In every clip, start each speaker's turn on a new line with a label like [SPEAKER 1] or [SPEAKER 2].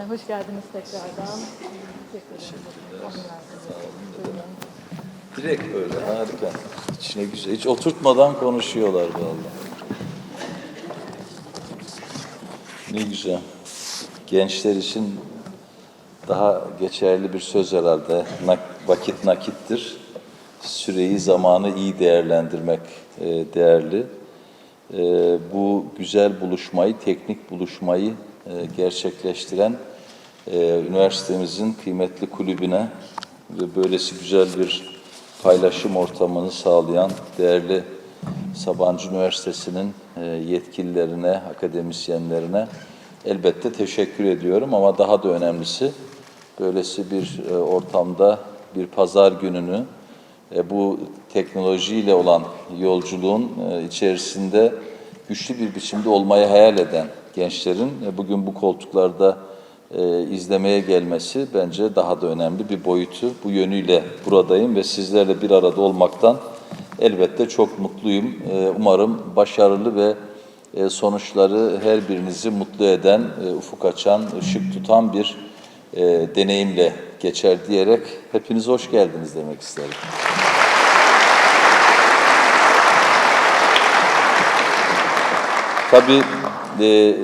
[SPEAKER 1] Efendim hoş geldiniz tekrardan. Teşekkür ederim. Buyurun.
[SPEAKER 2] Direkt böyle harika. İçine güzel. Hiç oturtmadan konuşuyorlar vallahi. Ne güzel. Gençler için daha geçerli bir söz herhalde. Nak- vakit nakittir. Süreyi, zamanı iyi değerlendirmek e, değerli. E, bu güzel buluşmayı, teknik buluşmayı e, gerçekleştiren e, üniversitemizin kıymetli kulübüne ve böylesi güzel bir paylaşım ortamını sağlayan değerli Sabancı Üniversitesi'nin e, yetkililerine, akademisyenlerine elbette teşekkür ediyorum. Ama daha da önemlisi böylesi bir e, ortamda bir pazar gününü e, bu teknolojiyle olan yolculuğun içerisinde güçlü bir biçimde olmayı hayal eden gençlerin bugün bu koltuklarda e, izlemeye gelmesi bence daha da önemli bir boyutu. Bu yönüyle buradayım ve sizlerle bir arada olmaktan elbette çok mutluyum. E, umarım başarılı ve e, sonuçları her birinizi mutlu eden, e, ufuk açan, ışık tutan bir e, deneyimle geçer diyerek hepiniz hoş geldiniz demek isterim. Tabii e,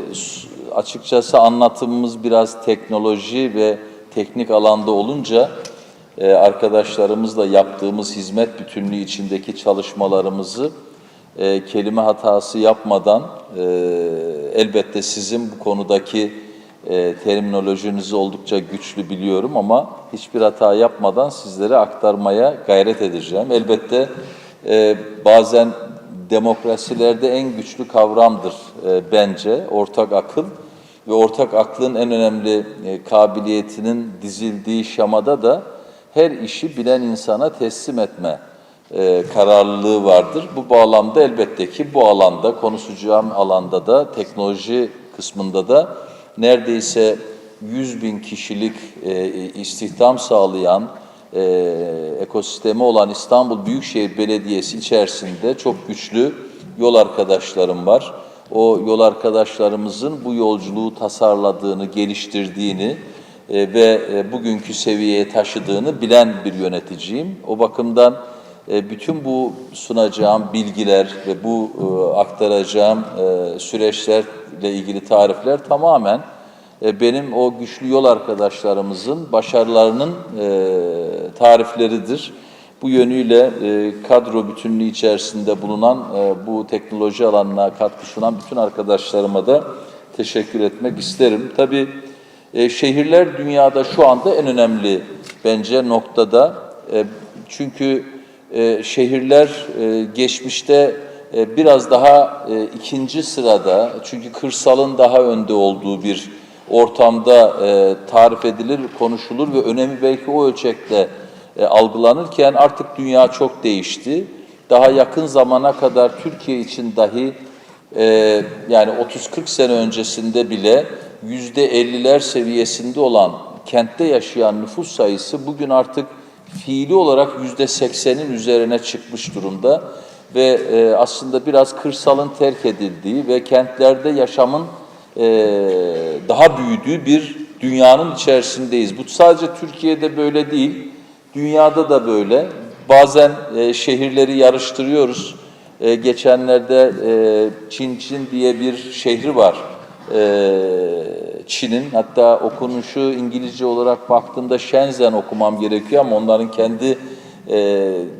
[SPEAKER 2] açıkçası anlatımımız biraz teknoloji ve teknik alanda olunca e, arkadaşlarımızla yaptığımız hizmet bütünlüğü içindeki çalışmalarımızı e, kelime hatası yapmadan e, elbette sizin bu konudaki e, terminolojinizi oldukça güçlü biliyorum ama hiçbir hata yapmadan sizlere aktarmaya gayret edeceğim. Elbette e, bazen demokrasilerde en güçlü kavramdır e, bence ortak akıl ve ortak aklın en önemli e, kabiliyetinin dizildiği şamada da her işi bilen insana teslim etme e, kararlılığı vardır. Bu bağlamda elbette ki bu alanda konuşacağım alanda da teknoloji kısmında da neredeyse 100 bin kişilik e, istihdam sağlayan ekosistemi olan İstanbul Büyükşehir Belediyesi içerisinde çok güçlü yol arkadaşlarım var. O yol arkadaşlarımızın bu yolculuğu tasarladığını, geliştirdiğini e, ve e, bugünkü seviyeye taşıdığını bilen bir yöneticiyim. O bakımdan e, bütün bu sunacağım bilgiler ve bu aktaracağım süreçlerle ilgili tarifler tamamen benim o güçlü yol arkadaşlarımızın başarılarının tarifleridir. Bu yönüyle e, kadro bütünlüğü içerisinde bulunan e, bu teknoloji alanına katkı sunan bütün arkadaşlarıma da teşekkür etmek isterim. Tabii e, şehirler dünyada şu anda en önemli bence noktada. E, çünkü e, şehirler e, geçmişte e, biraz daha e, ikinci sırada çünkü kırsalın daha önde olduğu bir ortamda e, tarif edilir, konuşulur ve önemi belki o ölçekte e, algılanırken artık dünya çok değişti. Daha yakın zamana kadar Türkiye için dahi e, yani 30-40 sene öncesinde bile yüzde 50'ler seviyesinde olan kentte yaşayan nüfus sayısı bugün artık fiili olarak yüzde 80'in üzerine çıkmış durumda ve e, aslında biraz kırsalın terk edildiği ve kentlerde yaşamın e, daha büyüdüğü bir dünyanın içerisindeyiz. Bu sadece Türkiye'de böyle değil, dünyada da böyle. Bazen e, şehirleri yarıştırıyoruz. E, geçenlerde e, Çin Çin diye bir şehri var. E, Çin'in hatta okunuşu İngilizce olarak baktığımda Shenzhen okumam gerekiyor ama onların kendi e,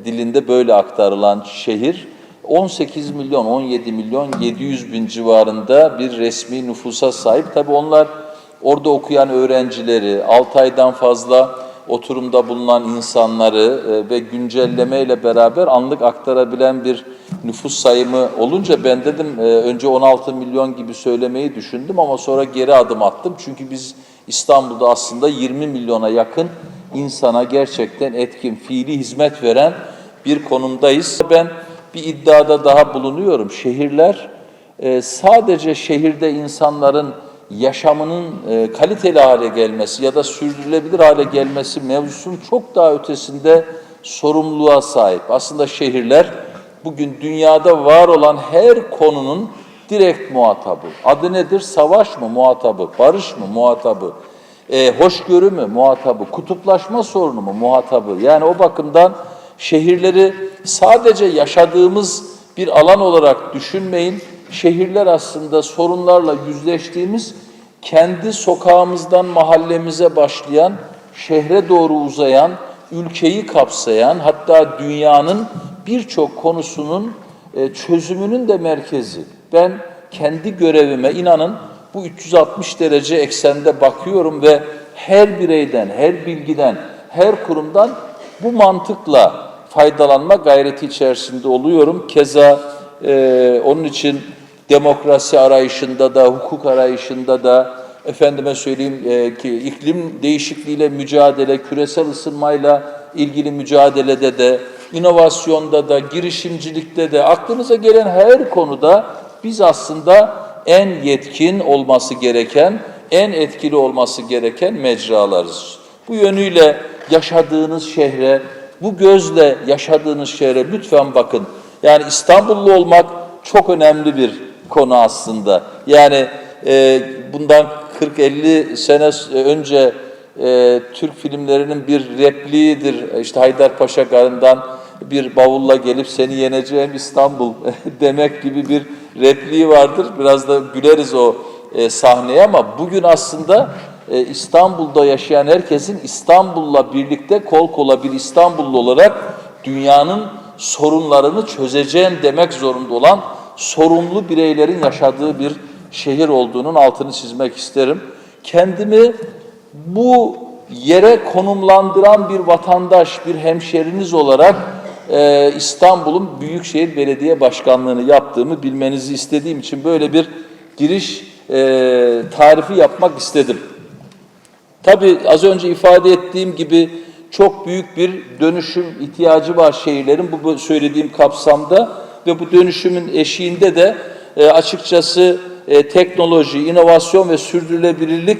[SPEAKER 2] dilinde böyle aktarılan şehir 18 milyon, 17 milyon 700 bin civarında bir resmi nüfusa sahip. Tabi onlar orada okuyan öğrencileri, 6 aydan fazla oturumda bulunan insanları e, ve güncellemeyle beraber anlık aktarabilen bir nüfus sayımı olunca ben dedim e, önce 16 milyon gibi söylemeyi düşündüm ama sonra geri adım attım. Çünkü biz İstanbul'da aslında 20 milyona yakın insana gerçekten etkin, fiili hizmet veren bir konumdayız. Ben bir iddiada daha bulunuyorum. Şehirler e, sadece şehirde insanların yaşamının e, kaliteli hale gelmesi ya da sürdürülebilir hale gelmesi mevzusunun çok daha ötesinde sorumluluğa sahip. Aslında şehirler bugün dünyada var olan her konunun direkt muhatabı. Adı nedir? Savaş mı muhatabı? Barış mı muhatabı? E, hoşgörü mü muhatabı, kutuplaşma sorunu mu muhatabı? Yani o bakımdan şehirleri sadece yaşadığımız bir alan olarak düşünmeyin. Şehirler aslında sorunlarla yüzleştiğimiz kendi sokağımızdan mahallemize başlayan, şehre doğru uzayan, ülkeyi kapsayan hatta dünyanın birçok konusunun e, çözümünün de merkezi. Ben kendi görevime inanın bu 360 derece eksende bakıyorum ve her bireyden, her bilgiden, her kurumdan bu mantıkla faydalanma gayreti içerisinde oluyorum. Keza e, onun için demokrasi arayışında da, hukuk arayışında da, efendime söyleyeyim e, ki iklim değişikliğiyle mücadele, küresel ısınmayla ilgili mücadelede de, inovasyonda da, girişimcilikte de, aklınıza gelen her konuda biz aslında en yetkin olması gereken, en etkili olması gereken mecralarız. Bu yönüyle yaşadığınız şehre, bu gözle yaşadığınız şehre lütfen bakın. Yani İstanbullu olmak çok önemli bir konu aslında. Yani e, bundan 40-50 sene önce e, Türk filmlerinin bir repliğidir. İşte Haydarpaşa Garı'ndan bir bavulla gelip seni yeneceğim İstanbul demek gibi bir repliği vardır. Biraz da güleriz o e, sahneye ama bugün aslında e, İstanbul'da yaşayan herkesin İstanbul'la birlikte kol kola bir İstanbullu olarak dünyanın sorunlarını çözeceğim demek zorunda olan sorumlu bireylerin yaşadığı bir şehir olduğunun altını çizmek isterim. Kendimi bu yere konumlandıran bir vatandaş, bir hemşeriniz olarak e, İstanbul'un Büyükşehir Belediye Başkanlığı'nı yaptığımı bilmenizi istediğim için böyle bir giriş e, tarifi yapmak istedim. Tabii az önce ifade ettiğim gibi çok büyük bir dönüşüm ihtiyacı var şehirlerin bu söylediğim kapsamda ve bu dönüşümün eşiğinde de e, açıkçası e, teknoloji, inovasyon ve sürdürülebilirlik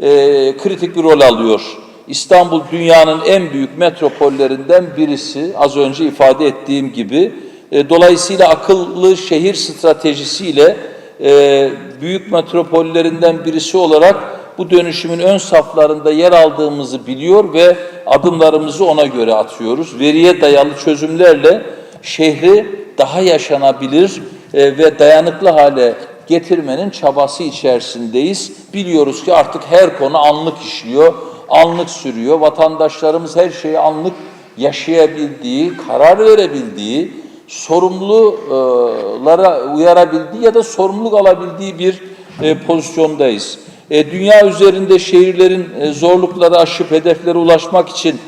[SPEAKER 2] e, kritik bir rol alıyor. İstanbul dünyanın en büyük metropollerinden birisi az önce ifade ettiğim gibi. E, dolayısıyla akıllı şehir stratejisiyle e, büyük metropollerinden birisi olarak bu dönüşümün ön saflarında yer aldığımızı biliyor ve adımlarımızı ona göre atıyoruz. Veriye dayalı çözümlerle şehri daha yaşanabilir e, ve dayanıklı hale getirmenin çabası içerisindeyiz. Biliyoruz ki artık her konu anlık işliyor, anlık sürüyor. Vatandaşlarımız her şeyi anlık yaşayabildiği, karar verebildiği, sorumlulara uyarabildiği ya da sorumluluk alabildiği bir e, pozisyondayız. E, dünya üzerinde şehirlerin e, zorlukları aşıp hedeflere ulaşmak için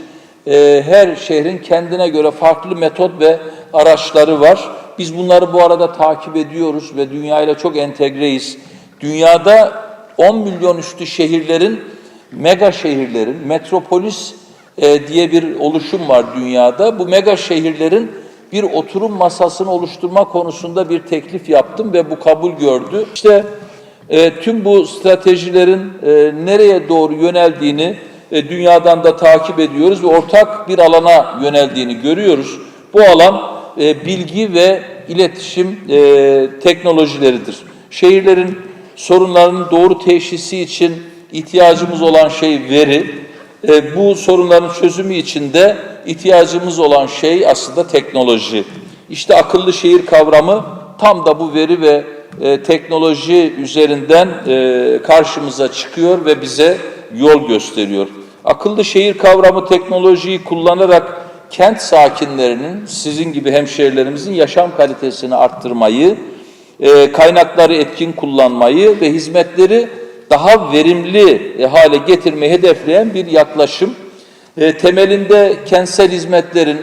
[SPEAKER 2] e, her şehrin kendine göre farklı metot ve araçları var. Biz bunları bu arada takip ediyoruz ve dünyayla çok entegreyiz. Dünyada 10 milyon üstü şehirlerin, mega şehirlerin, metropolis e, diye bir oluşum var dünyada. Bu mega şehirlerin bir oturum masasını oluşturma konusunda bir teklif yaptım ve bu kabul gördü. İşte e, tüm bu stratejilerin e, nereye doğru yöneldiğini e, dünyadan da takip ediyoruz ve ortak bir alana yöneldiğini görüyoruz. Bu alan e, bilgi ve iletişim e, teknolojileridir. Şehirlerin sorunlarının doğru teşhisi için ihtiyacımız olan şey veri. E, bu sorunların çözümü için de ihtiyacımız olan şey aslında teknoloji. İşte akıllı şehir kavramı tam da bu veri ve e, teknoloji üzerinden e, karşımıza çıkıyor ve bize yol gösteriyor. Akıllı şehir kavramı teknolojiyi kullanarak kent sakinlerinin, sizin gibi hemşehrilerimizin yaşam kalitesini arttırmayı, e, kaynakları etkin kullanmayı ve hizmetleri daha verimli e, hale getirmeyi hedefleyen bir yaklaşım. E, temelinde kentsel hizmetlerin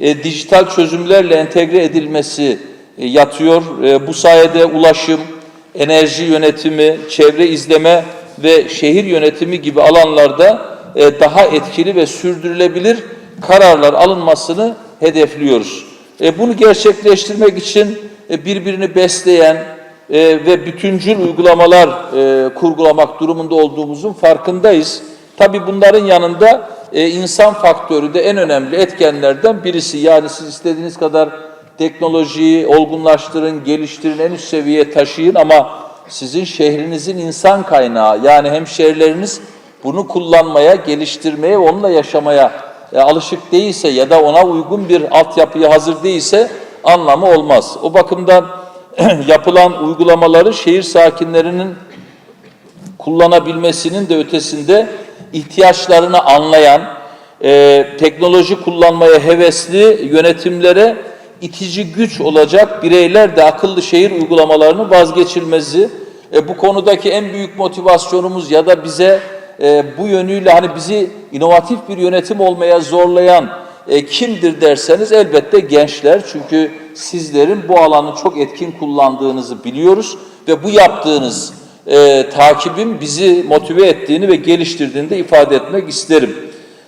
[SPEAKER 2] e, dijital çözümlerle entegre edilmesi yatıyor. E, bu sayede ulaşım, enerji yönetimi, çevre izleme ve şehir yönetimi gibi alanlarda e, daha etkili ve sürdürülebilir kararlar alınmasını hedefliyoruz. E, bunu gerçekleştirmek için e, birbirini besleyen e, ve bütüncül uygulamalar e, kurgulamak durumunda olduğumuzun farkındayız. Tabii bunların yanında e, insan faktörü de en önemli etkenlerden birisi. Yani siz istediğiniz kadar teknolojiyi olgunlaştırın, geliştirin, en üst seviyeye taşıyın ama sizin şehrinizin insan kaynağı yani hemşehrileriniz bunu kullanmaya, geliştirmeye, onunla yaşamaya e, alışık değilse ya da ona uygun bir altyapıya hazır değilse anlamı olmaz. O bakımdan yapılan uygulamaları şehir sakinlerinin kullanabilmesinin de ötesinde ihtiyaçlarını anlayan, e, teknoloji kullanmaya hevesli yönetimlere itici güç olacak bireyler de akıllı şehir uygulamalarının vazgeçilmezi. E, bu konudaki en büyük motivasyonumuz ya da bize e, bu yönüyle hani bizi inovatif bir yönetim olmaya zorlayan e, kimdir derseniz elbette gençler. Çünkü sizlerin bu alanı çok etkin kullandığınızı biliyoruz ve bu yaptığınız e, takibin bizi motive ettiğini ve geliştirdiğini de ifade etmek isterim.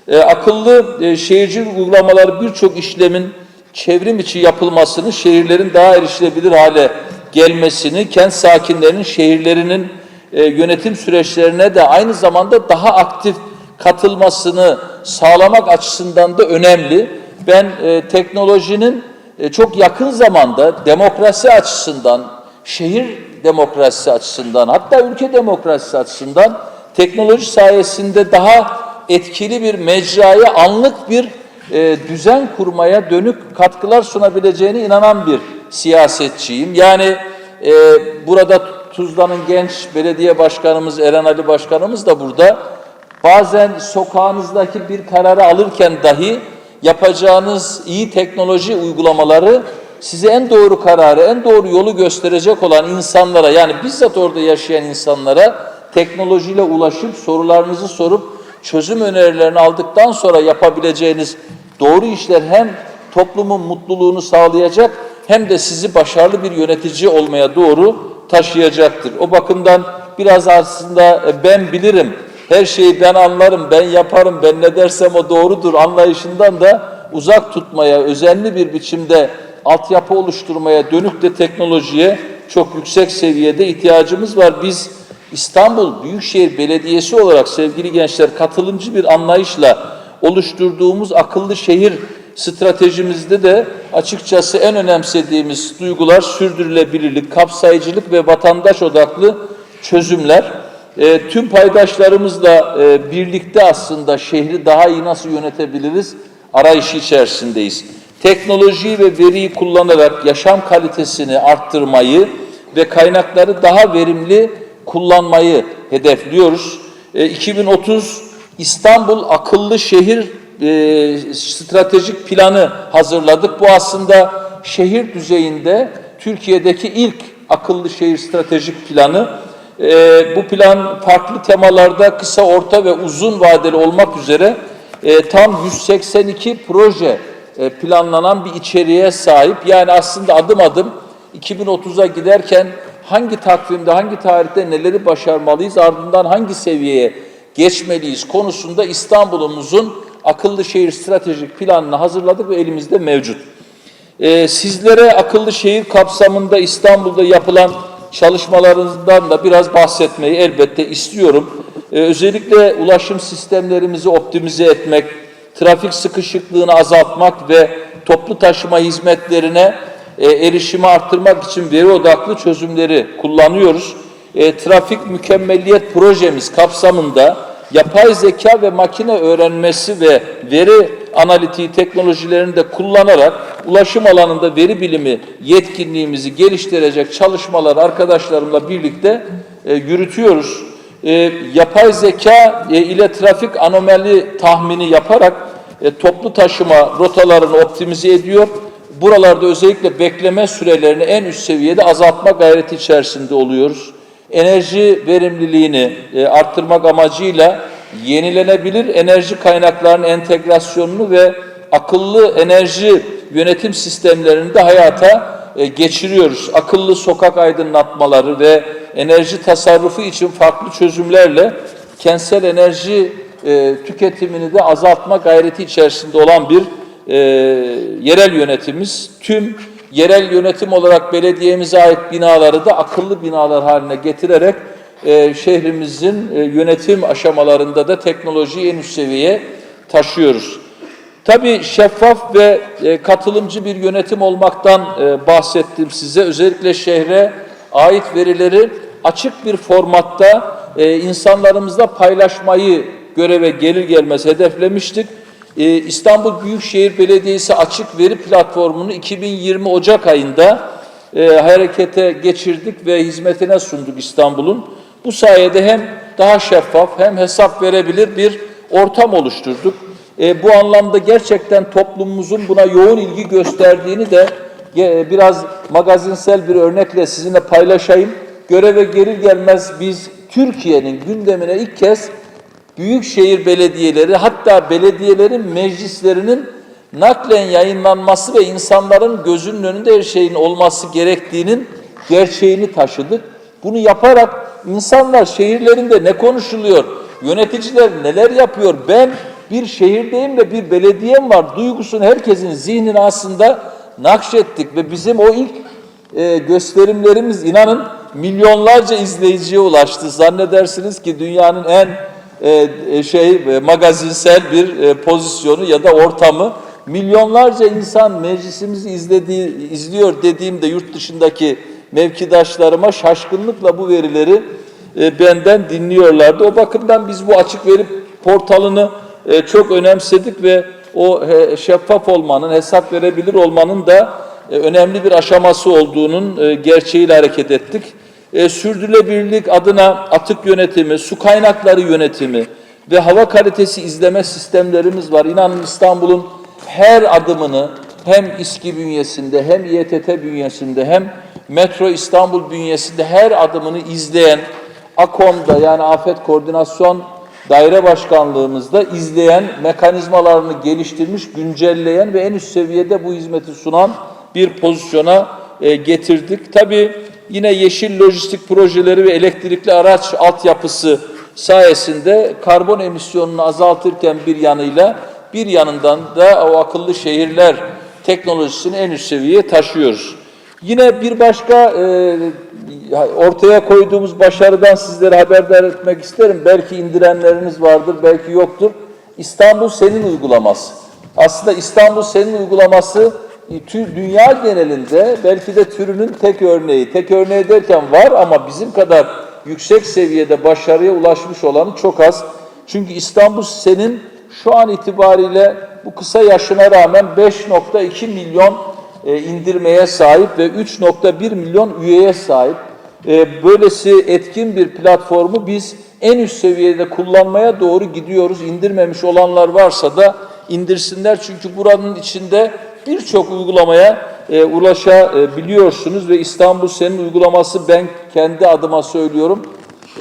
[SPEAKER 2] E, akıllı e, şehircilik uygulamaları birçok işlemin çevrim içi yapılmasını, şehirlerin daha erişilebilir hale gelmesini, kent sakinlerinin şehirlerinin e, yönetim süreçlerine de aynı zamanda daha aktif katılmasını sağlamak açısından da önemli. Ben e, teknolojinin e, çok yakın zamanda demokrasi açısından, şehir demokrasisi açısından, hatta ülke demokrasisi açısından teknoloji sayesinde daha etkili bir mecraya, anlık bir e, düzen kurmaya dönük katkılar sunabileceğine inanan bir siyasetçiyim. Yani e, burada Tuzla'nın genç belediye başkanımız Eren Ali Başkanımız da burada. Bazen sokağınızdaki bir kararı alırken dahi yapacağınız iyi teknoloji uygulamaları size en doğru kararı, en doğru yolu gösterecek olan insanlara yani bizzat orada yaşayan insanlara teknolojiyle ulaşıp sorularınızı sorup çözüm önerilerini aldıktan sonra yapabileceğiniz doğru işler hem toplumun mutluluğunu sağlayacak hem de sizi başarılı bir yönetici olmaya doğru taşıyacaktır. O bakımdan biraz aslında e, ben bilirim, her şeyi ben anlarım, ben yaparım, ben ne dersem o doğrudur anlayışından da uzak tutmaya, özenli bir biçimde altyapı oluşturmaya dönük de teknolojiye çok yüksek seviyede ihtiyacımız var. Biz İstanbul Büyükşehir Belediyesi olarak sevgili gençler katılımcı bir anlayışla oluşturduğumuz akıllı şehir stratejimizde de açıkçası en önemsediğimiz duygular sürdürülebilirlik, kapsayıcılık ve vatandaş odaklı çözümler. E, tüm paydaşlarımızla e, birlikte aslında şehri daha iyi nasıl yönetebiliriz arayışı içerisindeyiz. Teknolojiyi ve veriyi kullanarak yaşam kalitesini arttırmayı ve kaynakları daha verimli kullanmayı hedefliyoruz. E, 2030 İstanbul Akıllı Şehir e, stratejik planı hazırladık. Bu aslında şehir düzeyinde Türkiye'deki ilk akıllı şehir stratejik planı. E, bu plan farklı temalarda kısa, orta ve uzun vadeli olmak üzere e, tam 182 proje e, planlanan bir içeriğe sahip. Yani aslında adım adım 2030'a giderken hangi takvimde, hangi tarihte neleri başarmalıyız, ardından hangi seviyeye geçmeliyiz konusunda İstanbul'umuzun akıllı şehir stratejik planını hazırladık ve elimizde mevcut. Ee, sizlere akıllı şehir kapsamında İstanbul'da yapılan çalışmalarından da biraz bahsetmeyi elbette istiyorum. Ee, özellikle ulaşım sistemlerimizi optimize etmek, trafik sıkışıklığını azaltmak ve toplu taşıma hizmetlerine e, erişimi arttırmak için veri odaklı çözümleri kullanıyoruz. E, trafik mükemmelliyet projemiz kapsamında yapay zeka ve makine öğrenmesi ve veri analitiği teknolojilerini de kullanarak ulaşım alanında veri bilimi yetkinliğimizi geliştirecek çalışmalar arkadaşlarımla birlikte e, yürütüyoruz. Yapay zeka ile trafik anomali tahmini yaparak toplu taşıma rotalarını optimize ediyor. Buralarda özellikle bekleme sürelerini en üst seviyede azaltma gayreti içerisinde oluyoruz enerji verimliliğini e, arttırmak amacıyla yenilenebilir enerji kaynaklarının entegrasyonunu ve akıllı enerji yönetim sistemlerini de hayata e, geçiriyoruz. Akıllı sokak aydınlatmaları ve enerji tasarrufu için farklı çözümlerle kentsel enerji e, tüketimini de azaltma gayreti içerisinde olan bir e, yerel yönetimimiz. Tüm yerel yönetim olarak belediyemize ait binaları da akıllı binalar haline getirerek e, şehrimizin e, yönetim aşamalarında da teknolojiyi en üst seviyeye taşıyoruz. Tabii şeffaf ve e, katılımcı bir yönetim olmaktan e, bahsettim size. Özellikle şehre ait verileri açık bir formatta e, insanlarımızla paylaşmayı göreve gelir gelmez hedeflemiştik. E, İstanbul Büyükşehir Belediyesi açık veri platformunu 2020 Ocak ayında e, harekete geçirdik ve hizmetine sunduk İstanbul'un. Bu sayede hem daha şeffaf hem hesap verebilir bir ortam oluşturduk. E, bu anlamda gerçekten toplumumuzun buna yoğun ilgi gösterdiğini de e, biraz magazinsel bir örnekle sizinle paylaşayım. Göreve gelir gelmez biz Türkiye'nin gündemine ilk kez büyükşehir belediyeleri hatta belediyelerin meclislerinin naklen yayınlanması ve insanların gözünün önünde her şeyin olması gerektiğinin gerçeğini taşıdık. Bunu yaparak insanlar şehirlerinde ne konuşuluyor, yöneticiler neler yapıyor, ben bir şehirdeyim ve bir belediyem var duygusunu herkesin zihnine aslında nakşettik ve bizim o ilk e, gösterimlerimiz inanın milyonlarca izleyiciye ulaştı. Zannedersiniz ki dünyanın en e, e, şey e, magazinsel bir pozisyonu ya da ortamı milyonlarca insan meclisimizi izlediği izliyor dediğimde yurt dışındaki mevkidaşlarıma şaşkınlıkla bu verileri benden dinliyorlardı. O bakımdan biz bu açık veri portalını çok önemsedik ve o şeffaf olmanın, hesap verebilir olmanın da önemli bir aşaması olduğunun gerçeğiyle hareket ettik. E, sürdürülebilirlik adına atık yönetimi, su kaynakları yönetimi ve hava kalitesi izleme sistemlerimiz var. İnanın İstanbul'un her adımını hem İSKİ bünyesinde hem İETT bünyesinde hem Metro İstanbul bünyesinde her adımını izleyen AKOM'da yani Afet Koordinasyon Daire Başkanlığımızda izleyen, mekanizmalarını geliştirmiş, güncelleyen ve en üst seviyede bu hizmeti sunan bir pozisyona e, getirdik. Tabii yine yeşil lojistik projeleri ve elektrikli araç altyapısı sayesinde karbon emisyonunu azaltırken bir yanıyla bir yanından da o akıllı şehirler teknolojisini en üst seviyeye taşıyoruz. Yine bir başka e, ortaya koyduğumuz başarıdan sizlere haberdar etmek isterim. Belki indirenleriniz vardır, belki yoktur. İstanbul Senin uygulaması. Aslında İstanbul Senin uygulaması e, tü- dünya genelinde belki de türünün tek örneği. Tek örneği derken var ama bizim kadar yüksek seviyede başarıya ulaşmış olanı çok az. Çünkü İstanbul Senin şu an itibariyle bu kısa yaşına rağmen 5.2 milyon e, indirmeye sahip ve 3.1 milyon üyeye sahip. E, böylesi etkin bir platformu biz en üst seviyede kullanmaya doğru gidiyoruz. İndirmemiş olanlar varsa da indirsinler çünkü buranın içinde birçok uygulamaya e, ulaşabiliyorsunuz ve İstanbul Senin uygulaması ben kendi adıma söylüyorum.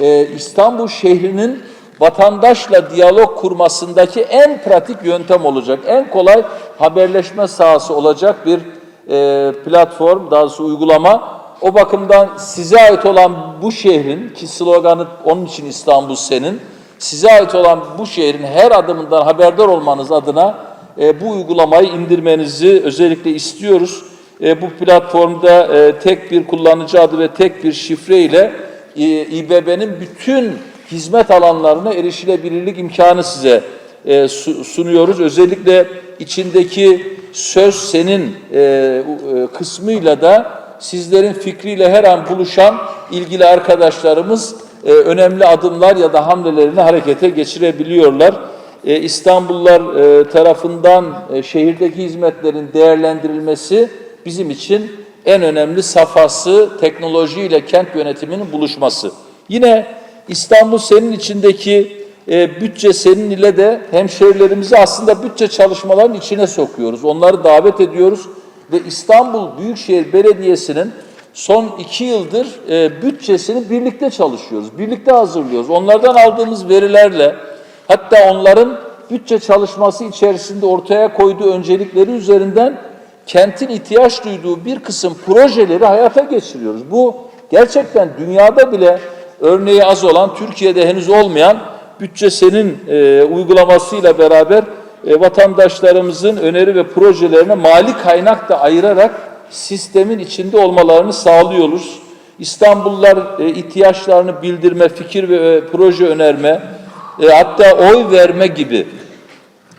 [SPEAKER 2] E, İstanbul şehrinin vatandaşla diyalog kurmasındaki en pratik yöntem olacak. En kolay haberleşme sahası olacak bir e, platform, daha doğrusu uygulama. O bakımdan size ait olan bu şehrin, ki sloganı onun için İstanbul senin, size ait olan bu şehrin her adımından haberdar olmanız adına e, bu uygulamayı indirmenizi özellikle istiyoruz. E, bu platformda e, tek bir kullanıcı adı ve tek bir şifre ile İBB'nin bütün hizmet alanlarına erişilebilirlik imkanı size su- sunuyoruz. Özellikle içindeki söz senin e, e, kısmıyla da sizlerin fikriyle her an buluşan ilgili arkadaşlarımız önemli adımlar ya da hamlelerini harekete geçirebiliyorlar. E, İstanbullular e, tarafından e, şehirdeki hizmetlerin değerlendirilmesi bizim için en önemli safhası teknolojiyle kent yönetiminin buluşması. Yine İstanbul senin içindeki e, bütçe senin ile de hemşehrilerimizi aslında bütçe çalışmalarının içine sokuyoruz. Onları davet ediyoruz ve İstanbul Büyükşehir Belediyesi'nin son iki yıldır bütçesini birlikte çalışıyoruz, birlikte hazırlıyoruz. Onlardan aldığımız verilerle hatta onların bütçe çalışması içerisinde ortaya koyduğu öncelikleri üzerinden kentin ihtiyaç duyduğu bir kısım projeleri hayata geçiriyoruz. Bu gerçekten dünyada bile örneği az olan, Türkiye'de henüz olmayan bütçesenin e, uygulamasıyla beraber e, vatandaşlarımızın öneri ve projelerine mali kaynak da ayırarak sistemin içinde olmalarını sağlıyoruz. İstanbullular e, ihtiyaçlarını bildirme, fikir ve e, proje önerme, e, hatta oy verme gibi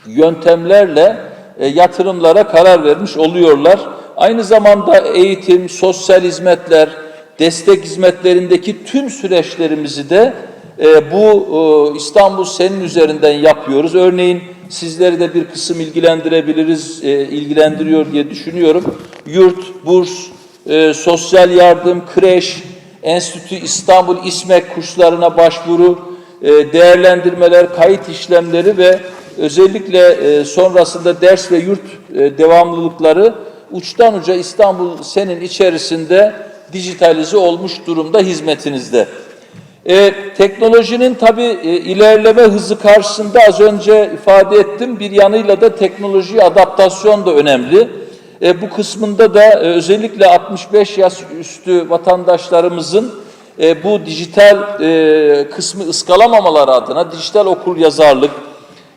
[SPEAKER 2] yöntemlerle e, yatırımlara karar vermiş oluyorlar. Aynı zamanda eğitim, sosyal hizmetler, destek hizmetlerindeki tüm süreçlerimizi de E, bu e, İstanbul senin üzerinden yapıyoruz. Örneğin sizleri de bir kısım ilgilendirebiliriz, e, ilgilendiriyor diye düşünüyorum. Yurt, burs, e, sosyal yardım, kreş, Enstitü İstanbul İSMEK kurslarına başvuru, değerlendirmeler, kayıt işlemleri ve özellikle e, sonrasında ders ve yurt e, devamlılıkları uçtan uca İstanbul senin içerisinde dijitalize olmuş durumda hizmetinizde. E, teknolojinin tabii e, ilerleme hızı karşısında az önce ifade ettim bir yanıyla da teknoloji adaptasyon da önemli. E, bu kısmında da e, özellikle 65 yaş üstü vatandaşlarımızın e, bu dijital e, kısmı ıskalamamaları adına dijital okur yazarlık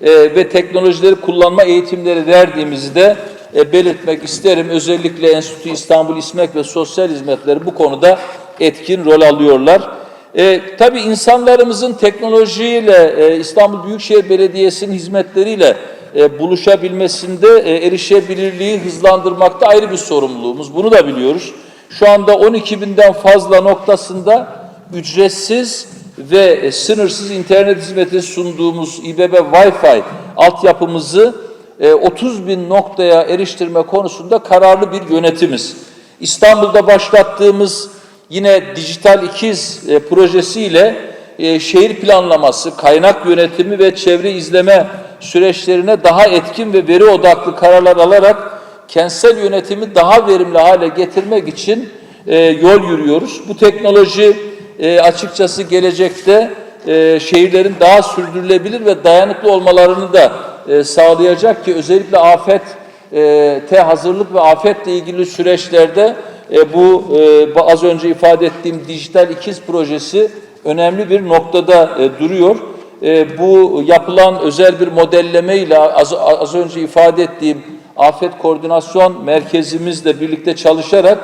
[SPEAKER 2] e, ve teknolojileri kullanma eğitimleri verdiğimizde e, belirtmek isterim. Özellikle Enstitü İstanbul İSMEK ve Sosyal Hizmetleri bu konuda etkin rol alıyorlar. E, tabii insanlarımızın teknolojiyle e, İstanbul Büyükşehir Belediyesi'nin hizmetleriyle e, buluşabilmesinde e, erişebilirliği hızlandırmakta ayrı bir sorumluluğumuz. Bunu da biliyoruz. Şu anda 12 binden fazla noktasında ücretsiz ve e, sınırsız internet hizmeti sunduğumuz İBB Wi-Fi altyapımızı e, 30 bin noktaya eriştirme konusunda kararlı bir yönetimiz. İstanbul'da başlattığımız yine Dijital İkiz e, projesiyle e, şehir planlaması, kaynak yönetimi ve çevre izleme süreçlerine daha etkin ve veri odaklı kararlar alarak kentsel yönetimi daha verimli hale getirmek için e, yol yürüyoruz. Bu teknoloji e, açıkçası gelecekte e, şehirlerin daha sürdürülebilir ve dayanıklı olmalarını da e, sağlayacak ki özellikle afet e, te hazırlık ve afetle ilgili süreçlerde e, bu e, az önce ifade ettiğim dijital ikiz projesi önemli bir noktada e, duruyor. E, bu yapılan özel bir modelleme ile az, az önce ifade ettiğim afet koordinasyon merkezimizle birlikte çalışarak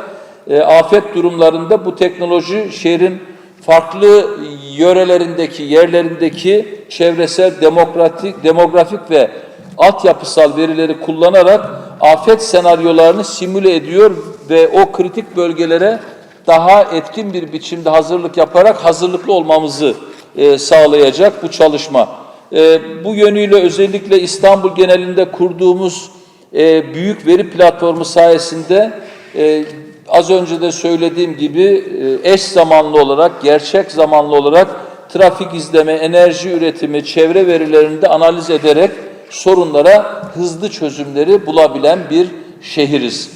[SPEAKER 2] e, afet durumlarında bu teknoloji şehrin farklı yörelerindeki, yerlerindeki çevresel, demokratik, demografik ve altyapısal verileri kullanarak afet senaryolarını simüle ediyor ve o kritik bölgelere daha etkin bir biçimde hazırlık yaparak hazırlıklı olmamızı e, sağlayacak bu çalışma. E, bu yönüyle özellikle İstanbul genelinde kurduğumuz e, büyük veri platformu sayesinde e, az önce de söylediğim gibi e, eş zamanlı olarak, gerçek zamanlı olarak trafik izleme, enerji üretimi, çevre verilerini de analiz ederek sorunlara hızlı çözümleri bulabilen bir şehiriz.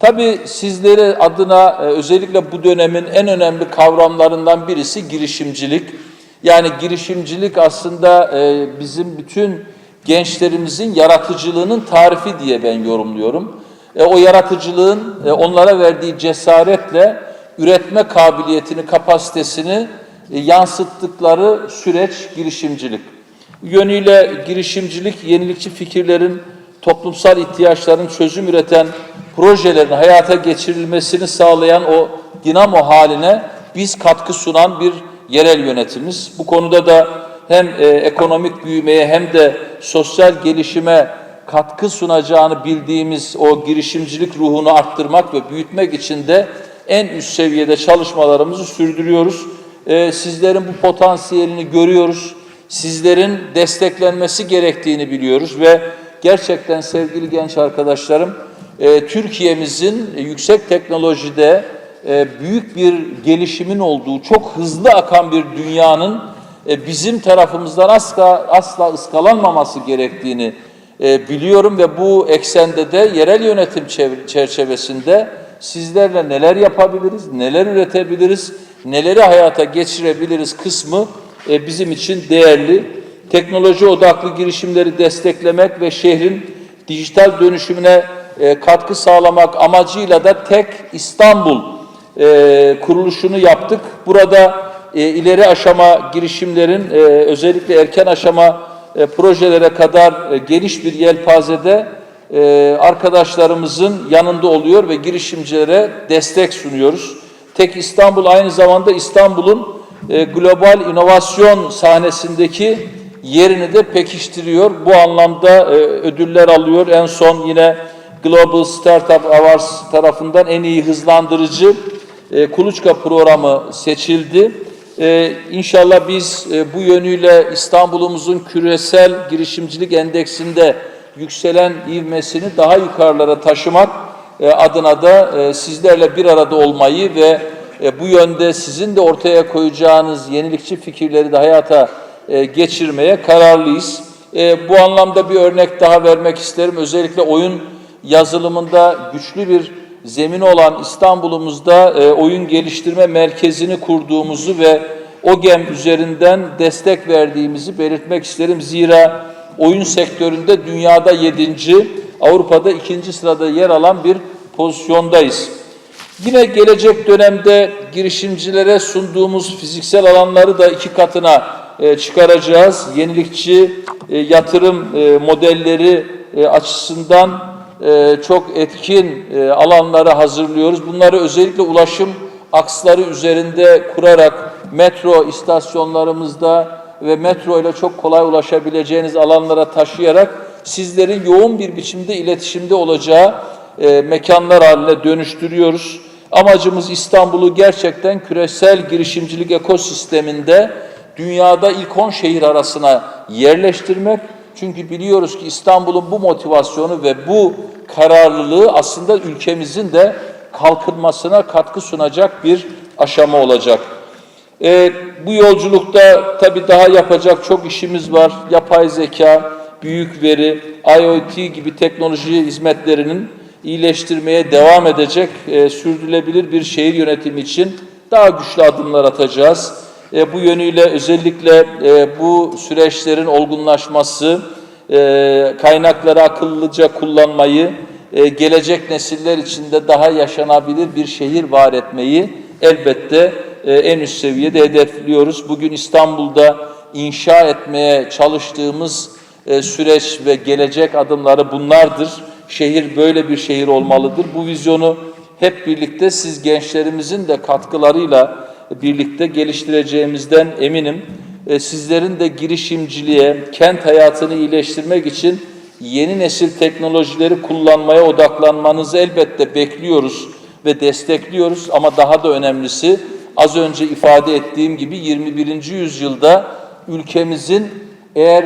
[SPEAKER 2] Tabii sizlere adına e, özellikle bu dönemin en önemli kavramlarından birisi girişimcilik. Yani girişimcilik aslında e, bizim bütün gençlerimizin yaratıcılığının tarifi diye ben yorumluyorum. E, o yaratıcılığın e, onlara verdiği cesaretle üretme kabiliyetini, kapasitesini e, yansıttıkları süreç girişimcilik. Yönüyle girişimcilik, yenilikçi fikirlerin, toplumsal ihtiyaçların çözüm üreten projelerin hayata geçirilmesini sağlayan o dinamo haline biz katkı sunan bir yerel yönetimiz. Bu konuda da hem e, ekonomik büyümeye hem de sosyal gelişime katkı sunacağını bildiğimiz o girişimcilik ruhunu arttırmak ve büyütmek için de en üst seviyede çalışmalarımızı sürdürüyoruz. E, sizlerin bu potansiyelini görüyoruz. Sizlerin desteklenmesi gerektiğini biliyoruz ve gerçekten sevgili genç arkadaşlarım e, Türkiye'mizin yüksek teknolojide e, büyük bir gelişimin olduğu, çok hızlı akan bir dünyanın e, bizim tarafımızdan asla asla ıskalanmaması gerektiğini e, biliyorum ve bu eksende de yerel yönetim çev- çerçevesinde sizlerle neler yapabiliriz, neler üretebiliriz, neleri hayata geçirebiliriz kısmı e, bizim için değerli. Teknoloji odaklı girişimleri desteklemek ve şehrin dijital dönüşümüne katkı sağlamak amacıyla da Tek İstanbul kuruluşunu yaptık. Burada e, ileri aşama girişimlerin e, özellikle erken aşama e, projelere kadar e, geniş bir yelpazede e, arkadaşlarımızın yanında oluyor ve girişimcilere destek sunuyoruz. Tek İstanbul aynı zamanda İstanbul'un e, global inovasyon sahnesindeki yerini de pekiştiriyor. Bu anlamda e, ödüller alıyor. En son yine Global Startup Awards tarafından en iyi hızlandırıcı e, kuluçka programı seçildi. Ee, inşallah biz e, bu yönüyle İstanbul'umuzun küresel girişimcilik endeksinde yükselen ivmesini daha yukarılara taşımak e, adına da e, sizlerle bir arada olmayı ve e, bu yönde sizin de ortaya koyacağınız yenilikçi fikirleri de hayata e, geçirmeye kararlıyız. E, bu anlamda bir örnek daha vermek isterim. Özellikle oyun yazılımında güçlü bir zemini olan İstanbul'umuzda e, oyun geliştirme merkezini kurduğumuzu ve OGEM üzerinden destek verdiğimizi belirtmek isterim. Zira oyun sektöründe dünyada yedinci, Avrupa'da ikinci sırada yer alan bir pozisyondayız. Yine gelecek dönemde girişimcilere sunduğumuz fiziksel alanları da iki katına e, çıkaracağız. Yenilikçi e, yatırım e, modelleri e, açısından e, çok etkin e, alanları hazırlıyoruz. Bunları özellikle ulaşım aksları üzerinde kurarak metro istasyonlarımızda ve metro ile çok kolay ulaşabileceğiniz alanlara taşıyarak sizlerin yoğun bir biçimde iletişimde olacağı e, mekanlar haline dönüştürüyoruz. Amacımız İstanbul'u gerçekten küresel girişimcilik ekosisteminde dünyada ilk 10 şehir arasına yerleştirmek. Çünkü biliyoruz ki İstanbul'un bu motivasyonu ve bu kararlılığı aslında ülkemizin de kalkınmasına katkı sunacak bir aşama olacak. Ee, bu yolculukta tabii daha yapacak çok işimiz var. Yapay zeka, büyük veri, IoT gibi teknoloji hizmetlerinin iyileştirmeye devam edecek e, sürdürülebilir bir şehir yönetimi için daha güçlü adımlar atacağız. E, bu yönüyle özellikle e, bu süreçlerin olgunlaşması, e, kaynakları akıllıca kullanmayı, e, gelecek nesiller için de daha yaşanabilir bir şehir var etmeyi elbette e, en üst seviyede hedefliyoruz. Bugün İstanbul'da inşa etmeye çalıştığımız e, süreç ve gelecek adımları bunlardır. Şehir böyle bir şehir olmalıdır. Bu vizyonu hep birlikte siz gençlerimizin de katkılarıyla birlikte geliştireceğimizden eminim. E, Sizlerin de girişimciliğe, kent hayatını iyileştirmek için yeni nesil teknolojileri kullanmaya odaklanmanızı elbette bekliyoruz ve destekliyoruz. Ama daha da önemlisi az önce ifade ettiğim gibi 21. yüzyılda ülkemizin eğer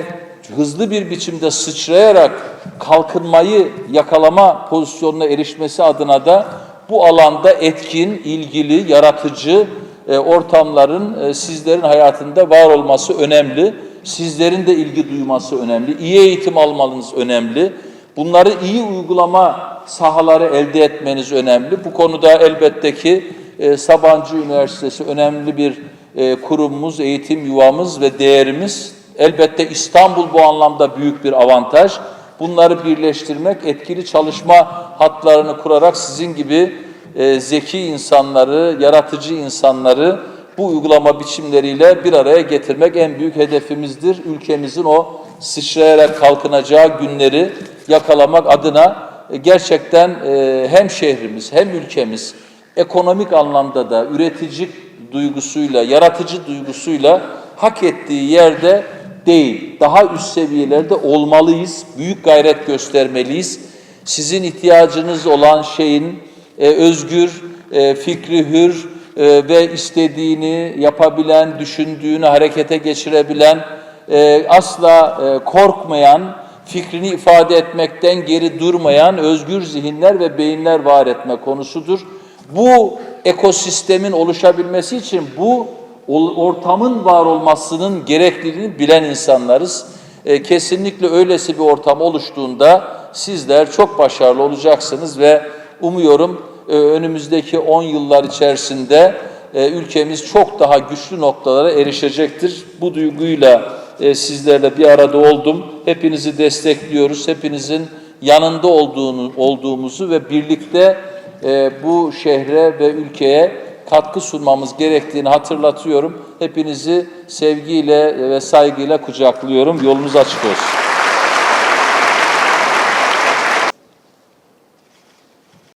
[SPEAKER 2] hızlı bir biçimde sıçrayarak kalkınmayı yakalama pozisyonuna erişmesi adına da bu alanda etkin, ilgili, yaratıcı e, ortamların e, sizlerin hayatında var olması önemli. Sizlerin de ilgi duyması önemli. İyi eğitim almanız önemli. Bunları iyi uygulama sahaları elde etmeniz önemli. Bu konuda elbette ki e, Sabancı Üniversitesi önemli bir e, kurumumuz, eğitim yuvamız ve değerimiz. Elbette İstanbul bu anlamda büyük bir avantaj. Bunları birleştirmek, etkili çalışma hatlarını kurarak sizin gibi e, zeki insanları, yaratıcı insanları bu uygulama biçimleriyle bir araya getirmek en büyük hedefimizdir. Ülkemizin o sıçrayarak kalkınacağı günleri yakalamak adına e, gerçekten e, hem şehrimiz hem ülkemiz ekonomik anlamda da üretici duygusuyla, yaratıcı duygusuyla hak ettiği yerde değil, daha üst seviyelerde olmalıyız, büyük gayret göstermeliyiz. Sizin ihtiyacınız olan şeyin e, özgür, e, fikri hür e, ve istediğini yapabilen, düşündüğünü harekete geçirebilen, asla korkmayan, fikrini ifade etmekten geri durmayan özgür zihinler ve beyinler var etme konusudur. Bu ekosistemin oluşabilmesi için bu ortamın var olmasının gerekliliğini bilen insanlarız. Kesinlikle öylesi bir ortam oluştuğunda sizler çok başarılı olacaksınız ve umuyorum e, önümüzdeki 10 yıllar içerisinde e, ülkemiz çok daha güçlü noktalara erişecektir. Bu duyguyla e, sizlerle bir arada oldum. Hepinizi destekliyoruz. Hepinizin yanında olduğunu olduğumuzu ve birlikte bu şehre ve ülkeye katkı sunmamız gerektiğini hatırlatıyorum. Hepinizi sevgiyle ve saygıyla kucaklıyorum. Yolunuz açık olsun.